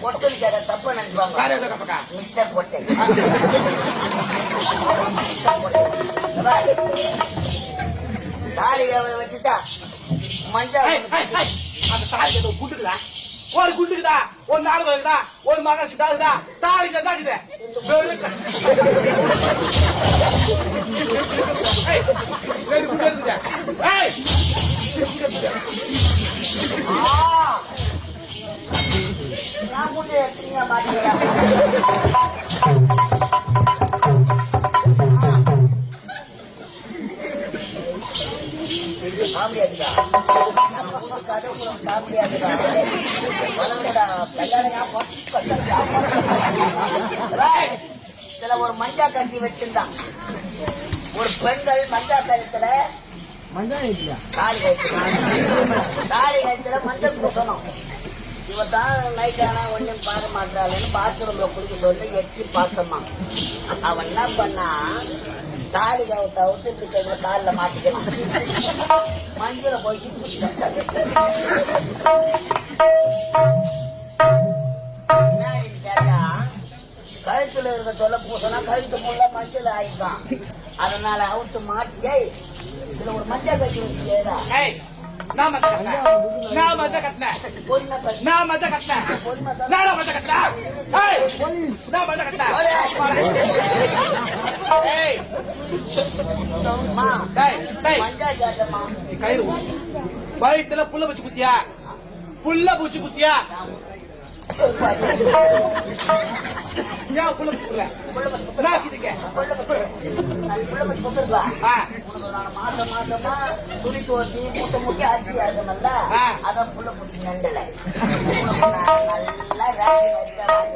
பொட்டல் தப்ப நினைப்பாங்க மிஸ்டர் பொட்டல் தாலி வச்சுட்டா மஞ்சள் அந்த தாலி ஏதோ குண்டுக்குதா ஒரு குண்டுக்குதா ஒரு நாடகம் ஒரு மகன் சுட்டாதுதா தாலி தாக்கிட்ட ஏய் நம்ம இதுல ஒரு மஞ்சா கஞ்சி வச்சிருந்தான். ஒரு பெண்கள் மஞ்சா கழுத்துல தாலி கழுத்துல. தாலி கழுத்துல மஞ்சள் பூசணும். இவ தான் நைட் ஆனா ஒன்னும் பார்க்க மாட்டாளுன்னு பாத்ரூம்ல குடிக்க சொல்லி எட்டி பார்த்தம்மா அவன் என்ன பண்ணா? தாலி கவுத்த அவுத்து இப்படி கையில காலில் மாட்டிக்கலாம் மஞ்சள் போய் கேட்டா? கழுத்துல இருக்க சொல்ல பூசனா கழுத்து முள்ள மஞ்சள் ஆயிட்டான். அதனால அவுத்து மாட்டியை இதுல ஒரு மஞ்சள் கட்டி வச்சுக்கேடா நான் மத்த கட்டினேன். நான் மத்த கட்டினேன். நான் மத்த கட்டினேன். நான் மத்த கட்டினேன். நான் மத்த கட்டினேன். கயிறு வயிற்றுல புள்ள பூச்சி குத்தியா? புள்ள பூச்சி குத்தியா? மாசம் மாசமா துணி துவச்சி மூட்டை மூட்டை அரிசி ஆகணும்ல அதான் புள்ள பூச்சி நண்டல நல்லா ரேஷன்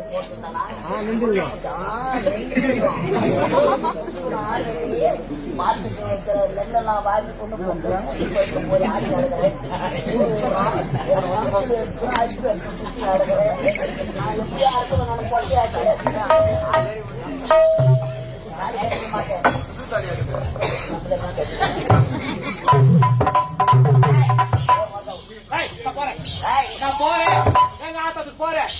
ஆ, நெண்டிருக்கும். நெல்லெல்லாம் வாங்கி கொண்டு போய் ஆடி நடக்கிறேன் நடக்கிறேன் நான் நான் மாட்டேன் போறேன் போறேன்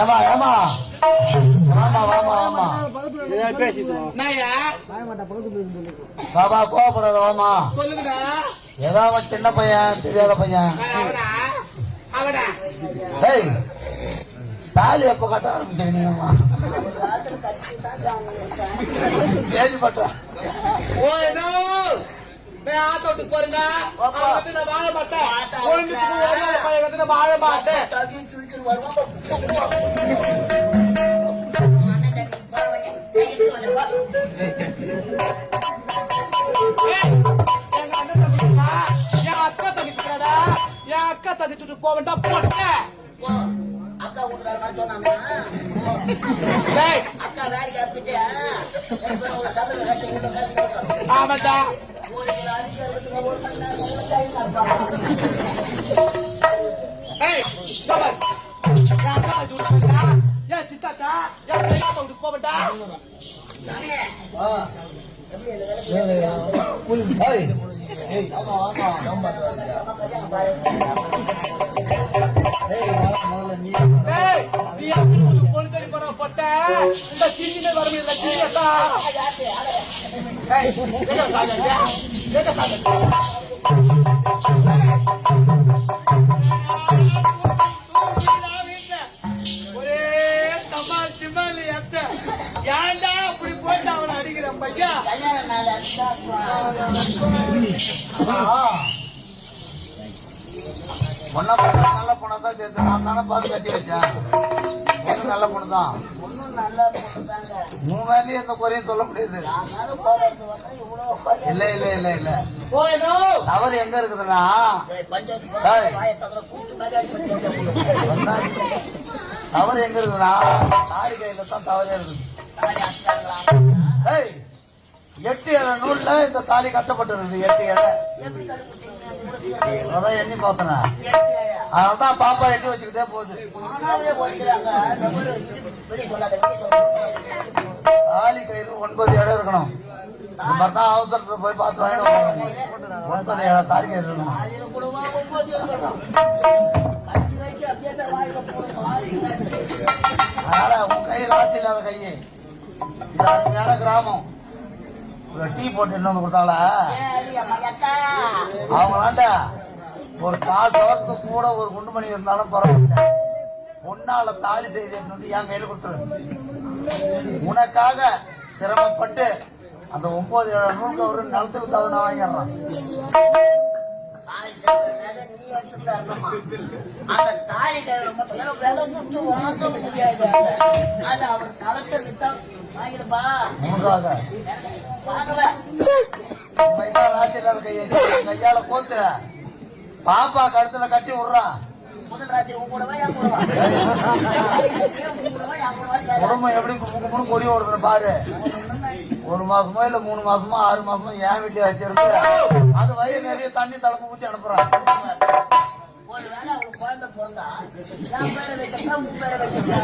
ஏமா ஏமா. வாமா வாமா வாமா. பாபா கோவப்படாத வாமா. சொல்லுங்கடா. ஏதோ அவன் சின்ன பையன் தெரியாத பையன். ஏய் தாலி எப்ப கட்ட இருக்கேன். கேள்விப்பட்டேன். ஓய்னோ நான் ஆத்தோட்டுக்கு போறேங்க. அவன் நான் வாழ மாட்டேன். ஒழுங்குக்கு ஒரு பையன் வந்து நான் வாழ மாட்டேன். எங்க அண்ணன் தம்பிக்குமா என் அக்கா தங்கச்சிக்கிறடா என் அக்கா தங்கச்சிட்டு போட்டேன். அக்கா வீட்டுக்கார மாதிரி சொன்னானா? போ. ஏய் அக்கா வேலைக்கு கொடுக்கும். ஆமாண்டா ஒரு ஒரு மணி நேரம் என் சித்தாத்தா விட்டு ஆமா ஆமா ஆமா அப்படி இந்த ஏன்டா போட்டு அவனை அடிக்கிற பையா நாள் தான் சேர்த்து நான் தானே பார்த்து கட்டி வச்சேன் பொண்ணு நல்ல பொண்ணு தான் பொண்ணு நல்லா போட்டுட்டாங்க உன் மேலேயும் எந்த குறையும் சொல்ல முடியாது இல்ல இல்ல இல்ல இல்ல தவறு எங்க இருக்குதுன்னா தவறு எங்க இருக்குதுன்னா தாடி கையில தான் தவறே இருக்குது எட்டு இலை நூல்ல இந்த தாலி கட்டப்பட்டிருந்தது எட்டு இலை எண்ணி பார்த்தனா அதான் பாப்பா எட்டி வச்சுக்கிட்டே போகுது. தாலி கையில் ஒன்பது இடம் இருக்கணும் தான் அவசரத்துல போய் பார்த்து வாங்கிட்டு. ஒன்பது இடம் தாலி கையில் இருக்கணும். அதனால உன் கை ராசி இல்லாத கையே இது அருமையான கிராமம் டீ போட்டு இன்னொன்று கொடுத்தாங்களா. அவங்களாண்ட ஒரு கால் தவத்துக்கு கூட ஒரு குண்டு மணி இருந்தாலும் பரவாயில்ல உன்னால தாலி செய்து வந்து என் கையில கொடுத்துரு உனக்காக சிரமப்பட்டு அந்த ஒன்பது நூல் கவரு நிலத்துக்கு தகுந்த வாங்கிடுறான்? அந்த தாலி முடியாது. அது அவர் களத்தை வித்தா வாங்கிடுப்பா. கையை கையால கோத்துற பாப்பா கழுத்துல கட்டி விடுறான் முதல் ராத்திரி குடும்பம் எப்படி கும்புன்னு கொடி ஓடுதுன்னு பாரு. ஒரு மாசமோ இல்ல மூணு மாசமோ ஆறு மாசமோ ஏன் வீட்டுல வச்சிருக்கு. அது வயிறு நிறைய தண்ணி தடுப்பு ஊத்தி அனுப்புறான் ஒருவேளை அவனுக்கு குழந்தை பிறந்தா, என் பேரை வைக்கிறதா, உன் பேரை வைக்கிறதா?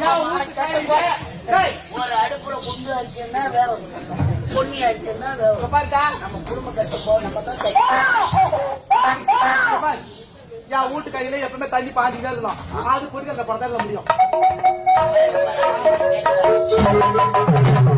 நான் ஊருக்கு கையில போய் டேய் ஒரு அடுப்புல குண்டு அடிச்சுன்னா வேற இங்க ஒண்ணு. பாருடா. நம்ம குடும்ப கட்டு போ நம்ம தான் என் வீட்டு கையில எப்பவுமே தண்ணி பாஞ்சுக்கிட்டே இருக்கணும் அது பிடிக்க அந்த படத்தை முடியும். Thank you.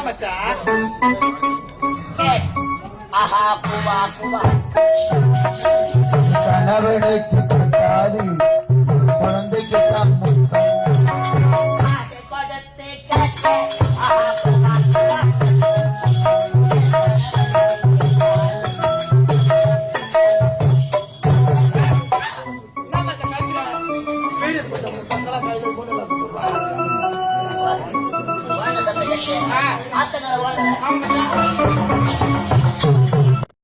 என்ன மச்சான்? ஆஹா பூவா பூவா. கணவனுக்கு குழந்தைக்கு தான்